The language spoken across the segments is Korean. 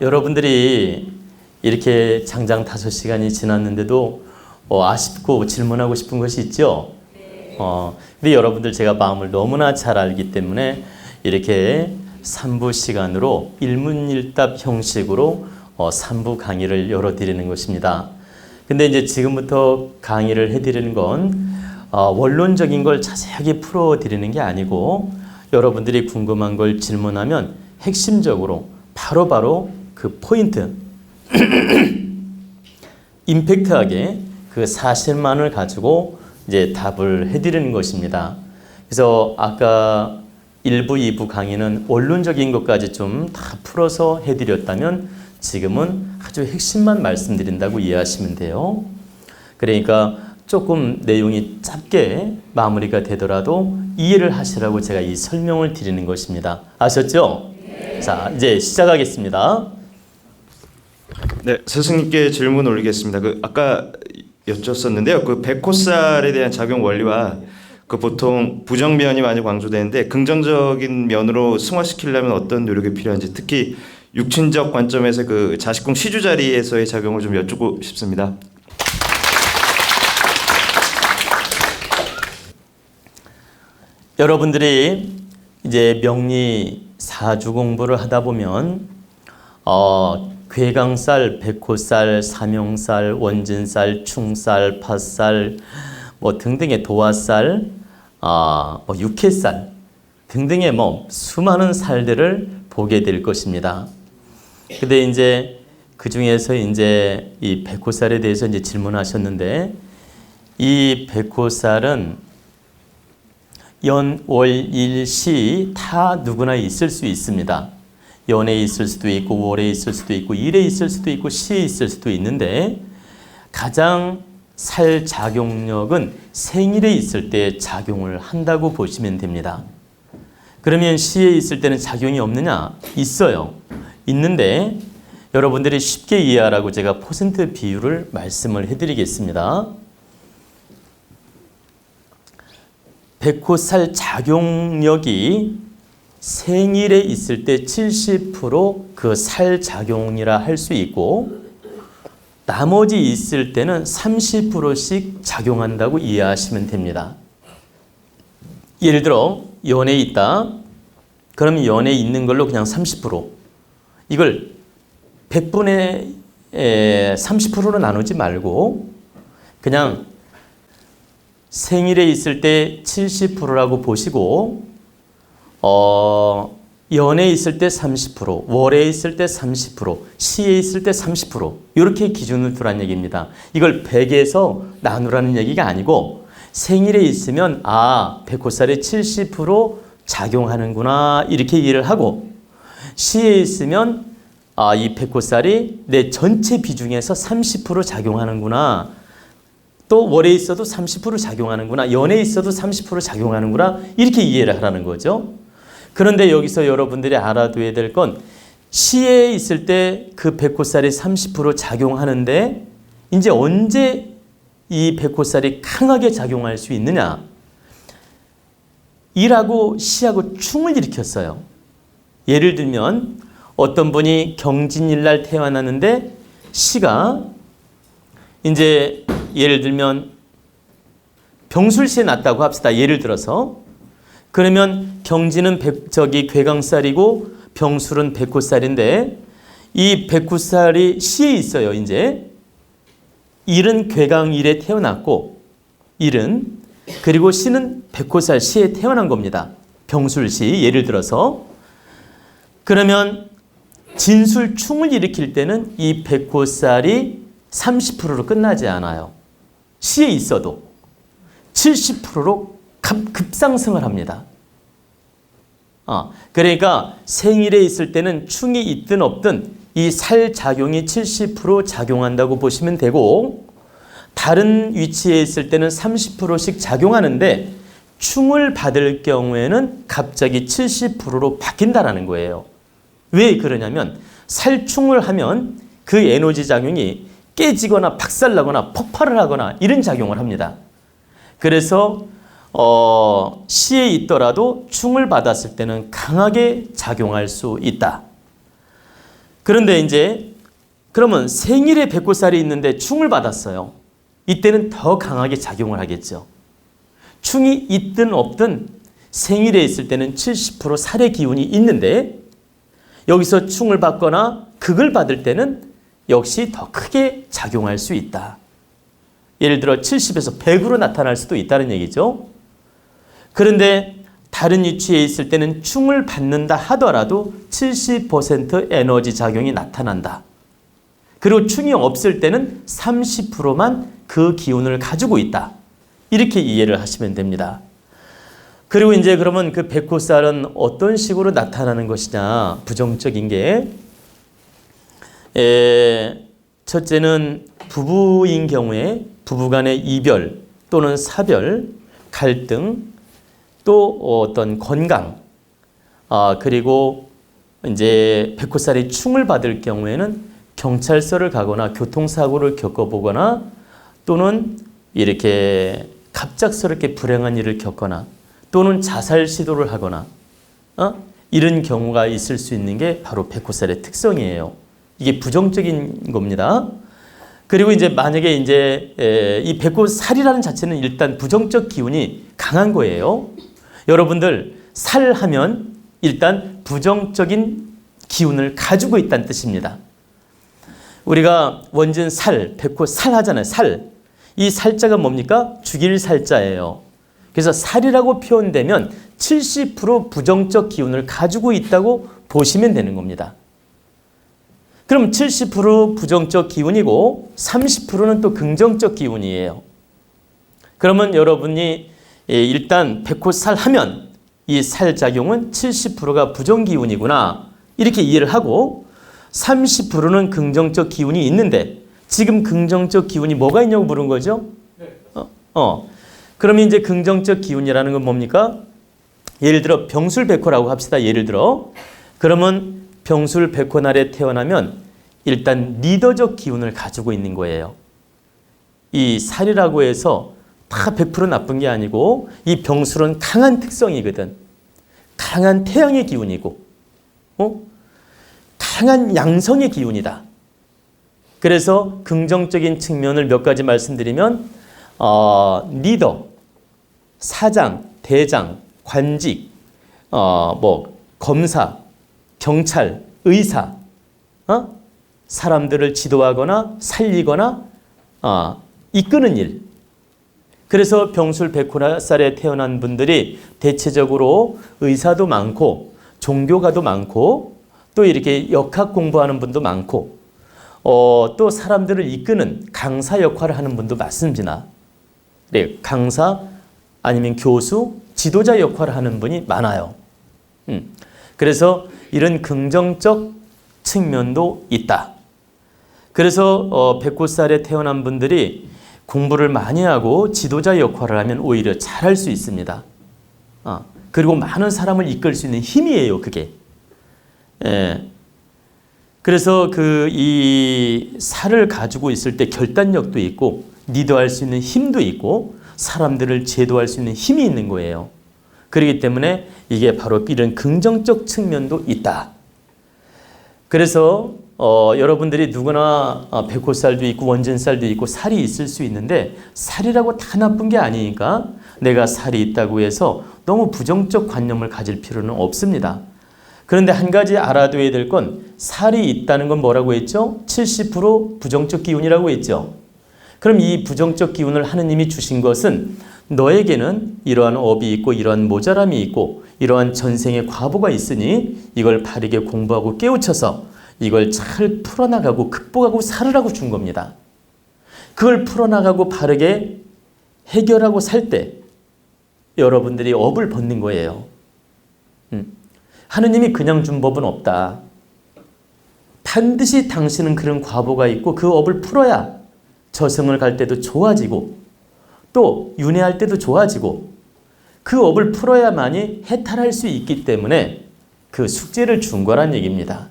여러분들이 이렇게 장장 다섯 시간이 지났는데도 어, 아쉽고 질문하고 싶은 것이 있죠? 어, 근데 여러분들 제가 마음을 너무나 잘 알기 때문에 이렇게 3부 시간으로 일문일답 형식으로 어, 3부 강의를 열어드리는 것입니다. 근데 이제 지금부터 강의를 해드리는 건 어, 원론적인 걸 자세하게 풀어드리는 게 아니고 여러분들이 궁금한 걸 질문하면 핵심적으로 바로 바로 그 포인트 임팩트하게 그 사실만을 가지고 이제 답을 해드리는 것입니다. 그래서 아까 1부, 2부 강의는 원론적인 것까지 좀 다 풀어서 해드렸다면 지금은 아주 핵심만 말씀드린다고 이해하시면 돼요. 그러니까 조금 내용이 짧게 마무리가 되더라도 이해를 하시라고 제가 이 설명을 드리는 것입니다. 아셨죠? 자, 이제 시작하겠습니다. 네, 스승님께 질문 올리겠습니다. 그 아까 여쭙었는데요. 그 백호살에 대한 작용 원리와 그 보통 부정면이 많이 강조되는데 긍정적인 면으로 승화시키려면 어떤 노력이 필요한지 특히 육친적 관점에서 그 자식궁 시주 자리에서의 작용을 좀 여쭙고 싶습니다. 여러분들이 이제 명리 사주 공부를 하다 보면 어, 괴강살, 백호살, 삼용살, 원진살, 충살, 팥살 뭐 등등의 도화살, 아, 뭐 육회살 등등의 뭐 수많은 살들을 보게 될 것입니다. 근데 이제 그 중에서 이제 이 백호살에 대해서 이제 질문하셨는데 이 백호살은 연, 월, 일, 시 다 누구나 있을 수 있습니다. 연에 있을 수도 있고 월에 있을 수도 있고 일에 있을 수도 있고 시에 있을 수도 있는데 가장 살 작용력은 생일에 있을 때 작용을 한다고 보시면 됩니다. 그러면 시에 있을 때는 작용이 없느냐? 있어요. 있는데 여러분들이 쉽게 이해하라고 제가 퍼센트 비율을 말씀을 해드리겠습니다. 백호살 작용력이 생일에 있을 때 70%그 살 작용이라 할 수 있고 나머지 있을 때는 30%씩 작용한다고 이해하시면 됩니다. 예를 들어 연에 있다. 그럼 연에 있는 걸로 그냥 30% 이걸 100분의 30%로 나누지 말고 그냥 생일에 있을 때 70%라고 보시고 어, 연에 있을 때 30%, 월에 있을 때 30%, 시에 있을 때 30% 이렇게 기준을 두란 얘기입니다. 이걸 100에서 나누라는 얘기가 아니고 생일에 있으면 아, 백호살이 70% 작용하는구나 이렇게 이해를 하고 시에 있으면 아, 이 백호살이 내 전체 비중에서 30% 작용하는구나. 또 월에 있어도 30% 작용하는구나. 연에 있어도 30% 작용하는구나. 이렇게 이해를 하라는 거죠. 그런데 여기서 여러분들이 알아둬야 될 건 시에 있을 때 그 백호살이 30% 작용하는데 이제 언제 이 백호살이 강하게 작용할 수 있느냐? 일하고 시하고 충을 일으켰어요. 예를 들면 어떤 분이 경진일 날 태어났는데 시가 이제 예를 들면 병술시에 났다고 합시다. 예를 들어서 그러면 경진은 백, 저기 괴강살이고 병술은 백호살인데 이 백호살이 시에 있어요. 이제 일은 괴강일에 태어났고 일은 그리고 시는 백호살 시에 태어난 겁니다. 병술시 예를 들어서 그러면 진술충을 일으킬 때는 이 백호살이 30%로 끝나지 않아요. 시에 있어도 70%로 급상승을 합니다. 아, 그러니까 생일에 있을 때는 충이 있든 없든 이 살 작용이 70% 작용한다고 보시면 되고 다른 위치에 있을 때는 30%씩 작용하는데 충을 받을 경우에는 갑자기 70%로 바뀐다라는 거예요. 왜 그러냐면 살충을 하면 그 에너지 작용이 깨지거나 박살나거나 폭발을 하거나 이런 작용을 합니다. 그래서 어, 시에 있더라도 충을 받았을 때는 강하게 작용할 수 있다. 그런데 이제 그러면 생일에 백골살이 있는데 충을 받았어요. 이때는 더 강하게 작용을 하겠죠. 충이 있든 없든 생일에 있을 때는 70% 살의 기운이 있는데 여기서 충을 받거나 극을 받을 때는 역시 더 크게 작용할 수 있다. 예를 들어 70에서 100으로 나타날 수도 있다는 얘기죠. 그런데 다른 위치에 있을 때는 충을 받는다 하더라도 70% 에너지 작용이 나타난다. 그리고 충이 없을 때는 30%만 그 기운을 가지고 있다. 이렇게 이해를 하시면 됩니다. 그리고 이제 그러면 그 백호살은 어떤 식으로 나타나는 것이냐? 부정적인 게 에, 첫째는 부부인 경우에 부부간의 이별 또는 사별, 갈등, 또 어떤 건강, 아 그리고 이제 백호살이 충을 받을 경우에는 경찰서를 가거나 교통사고를 겪어보거나 또는 이렇게 갑작스럽게 불행한 일을 겪거나 또는 자살 시도를 하거나 어? 이런 경우가 있을 수 있는 게 바로 백호살의 특성이에요. 이게 부정적인 겁니다. 그리고 이제 만약에 이제 에, 이 백호살이라는 자체는 일단 부정적 기운이 강한 거예요. 여러분들 살 하면 일단 부정적인 기운을 가지고 있다는 뜻입니다. 우리가 원진 살, 백호 살 하잖아요. 살. 이 살자가 뭡니까? 죽일 살자예요. 그래서 살이라고 표현되면 70% 부정적 기운을 가지고 있다고 보시면 되는 겁니다. 그럼 70% 부정적 기운이고 30%는 또 긍정적 기운이에요. 그러면 여러분이 예, 일단 백호살 하면 이 살 작용은 70%가 부정 기운이구나. 이렇게 이해를 하고 30%는 긍정적 기운이 있는데 지금 긍정적 기운이 뭐가 있냐고 물은 거죠? 어, 어. 그러면 이제 긍정적 기운이라는 건 뭡니까? 예를 들어 병술 백호라고 합시다. 예를 들어 그러면 병술백호날에 태어나면 일단 리더적 기운을 가지고 있는 거예요. 이 살이라고 해서 다 100% 나쁜 게 아니고 이 병술은 강한 특성이거든. 강한 태양의 기운이고, 어? 강한 양성의 기운이다. 그래서 긍정적인 측면을 몇 가지 말씀드리면 어, 리더, 사장, 대장, 관직, 어, 뭐 검사, 경찰, 의사, 어? 사람들을 지도하거나 살리거나 어, 이끄는 일. 그래서 병술 백호살에 태어난 분들이 대체적으로 의사도 많고 종교가도 많고 또 이렇게 역학 공부하는 분도 많고 어, 또 사람들을 이끄는 강사 역할을 하는 분도 많습니다. 네, 강사 아니면 교수, 지도자 역할을 하는 분이 많아요. 음, 그래서 이런 긍정적 측면도 있다. 그래서 어, 백호살에 태어난 분들이 공부를 많이 하고 지도자 역할을 하면 오히려 잘할 수 있습니다. 어, 그리고 많은 사람을 이끌 수 있는 힘이에요, 그게. 예. 그래서 그 이 살을 가지고 있을 때 결단력도 있고 리더할 수 있는 힘도 있고 사람들을 제도할 수 있는 힘이 있는 거예요. 그렇기 때문에 이게 바로 이런 긍정적 측면도 있다. 그래서 어, 여러분들이 누구나 어, 백호살도 있고 원진살도 있고 살이 있을 수 있는데 살이라고 다 나쁜 게 아니니까 내가 살이 있다고 해서 너무 부정적 관념을 가질 필요는 없습니다. 그런데 한 가지 알아둬야 될 건 살이 있다는 건 뭐라고 했죠? 70% 부정적 기운이라고 했죠. 그럼 이 부정적 기운을 하느님이 주신 것은 너에게는 이러한 업이 있고 이러한 모자람이 있고 이러한 전생의 과보가 있으니 이걸 바르게 공부하고 깨우쳐서 이걸 잘 풀어나가고 극복하고 살으라고 준 겁니다. 그걸 풀어나가고 바르게 해결하고 살 때 여러분들이 업을 벗는 거예요. 음. 하느님이 그냥 준 법은 없다. 반드시 당신은 그런 과보가 있고 그 업을 풀어야 저승을 갈 때도 좋아지고 또 윤회할 때도 좋아지고 그 업을 풀어야만이 해탈할 수 있기 때문에 그 숙제를 준 거란 얘기입니다.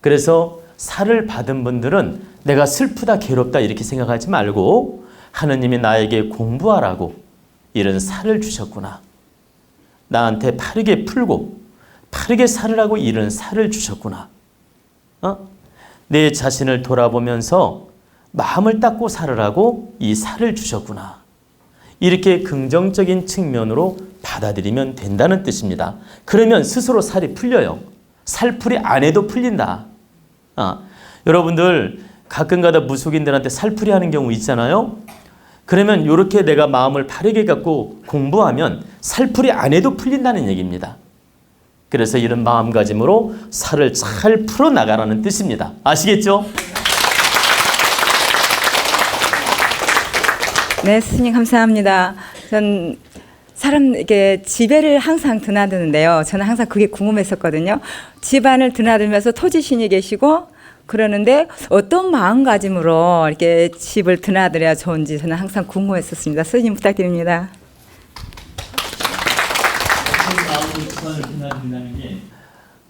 그래서 살을 받은 분들은 내가 슬프다 괴롭다 이렇게 생각하지 말고 하느님이 나에게 공부하라고 이런 살을 주셨구나. 나한테 바르게 풀고 바르게 살으라고 이런 살을 주셨구나. 어? 내 자신을 돌아보면서 마음을 닦고 살으라고 이 살을 주셨구나. 이렇게 긍정적인 측면으로 받아들이면 된다는 뜻입니다. 그러면 스스로 살이 풀려요. 살풀이 안 해도 풀린다. 아, 여러분들 가끔가다 무속인들한테 살풀이 하는 경우 있잖아요. 그러면 이렇게 내가 마음을 바르게 갖고 공부하면 살풀이 안 해도 풀린다는 얘기입니다. 그래서 이런 마음가짐으로 살을 잘 풀어 나가라는 뜻입니다. 아시겠죠? 네, 스님 감사합니다. 전 사람 이게 지배를 항상 드나드는데요. 저는 항상 그게 궁금했었거든요. 집안을 드나들면서 토지신이 계시고 그러는데 어떤 마음가짐으로 이렇게 집을 드나들어야 좋은지 저는 항상 궁금했었습니다. 스님 부탁드립니다.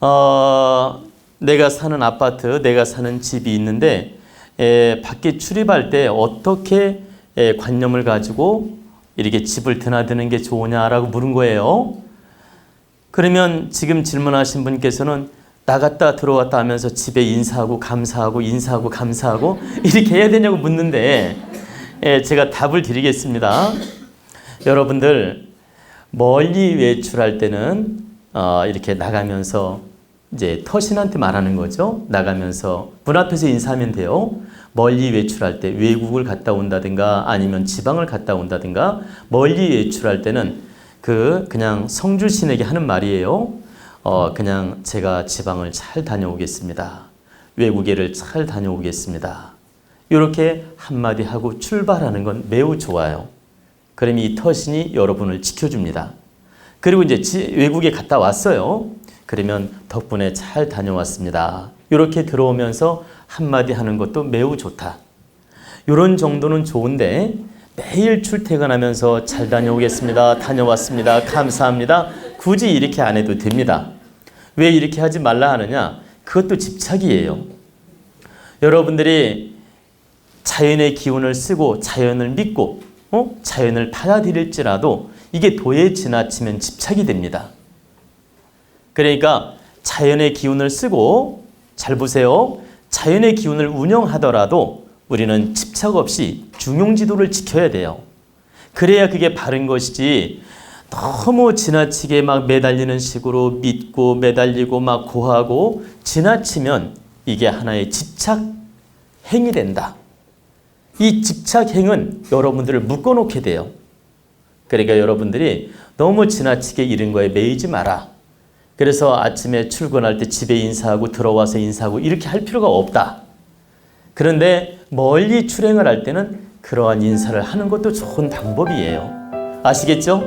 어, 내가 사는 아파트, 내가 사는 집이 있는데 에, 밖에 출입할 때 어떻게 에, 관념을 가지고 이렇게 집을 드나드는 게 좋으냐라고 물은 거예요. 그러면 지금 질문하신 분께서는 나갔다 들어왔다 하면서 집에 인사하고 감사하고 인사하고 감사하고 이렇게 해야 되냐고 묻는데 에, 제가 답을 드리겠습니다. 여러분들 멀리 외출할 때는 어, 이렇게 나가면서 이제 터신한테 말하는 거죠. 나가면서 문 앞에서 인사하면 돼요. 멀리 외출할 때 외국을 갔다 온다든가 아니면 지방을 갔다 온다든가 멀리 외출할 때는 그 그냥 성주신에게 하는 말이에요. 어 그냥 제가 지방을 잘 다녀오겠습니다. 외국에를 잘 다녀오겠습니다. 이렇게 한마디 하고 출발하는 건 매우 좋아요. 그럼 이 터신이 여러분을 지켜줍니다. 그리고 이제 지- 외국에 갔다 왔어요. 그러면 덕분에 잘 다녀왔습니다. 이렇게 들어오면서 한마디 하는 것도 매우 좋다. 이런 정도는 좋은데 매일 출퇴근하면서 잘 다녀오겠습니다. 다녀왔습니다. 감사합니다. 굳이 이렇게 안 해도 됩니다. 왜 이렇게 하지 말라 하느냐? 그것도 집착이에요. 여러분들이 자연의 기운을 쓰고 자연을 믿고 어? 자연을 받아들일지라도 이게 도에 지나치면 집착이 됩니다. 그러니까 자연의 기운을 쓰고 잘 보세요. 자연의 기운을 운영하더라도 우리는 집착 없이 중용지도를 지켜야 돼요. 그래야 그게 바른 것이지 너무 지나치게 막 매달리는 식으로 믿고 매달리고 막 고하고 지나치면 이게 하나의 집착 행이 된다. 이 집착행은 여러분들을 묶어놓게 돼요. 그러니까 여러분들이 너무 지나치게 이런 거에 매이지 마라. 그래서 아침에 출근할 때 집에 인사하고 들어와서 인사하고 이렇게 할 필요가 없다. 그런데 멀리 출행을 할 때는 그러한 인사를 하는 것도 좋은 방법이에요. 아시겠죠?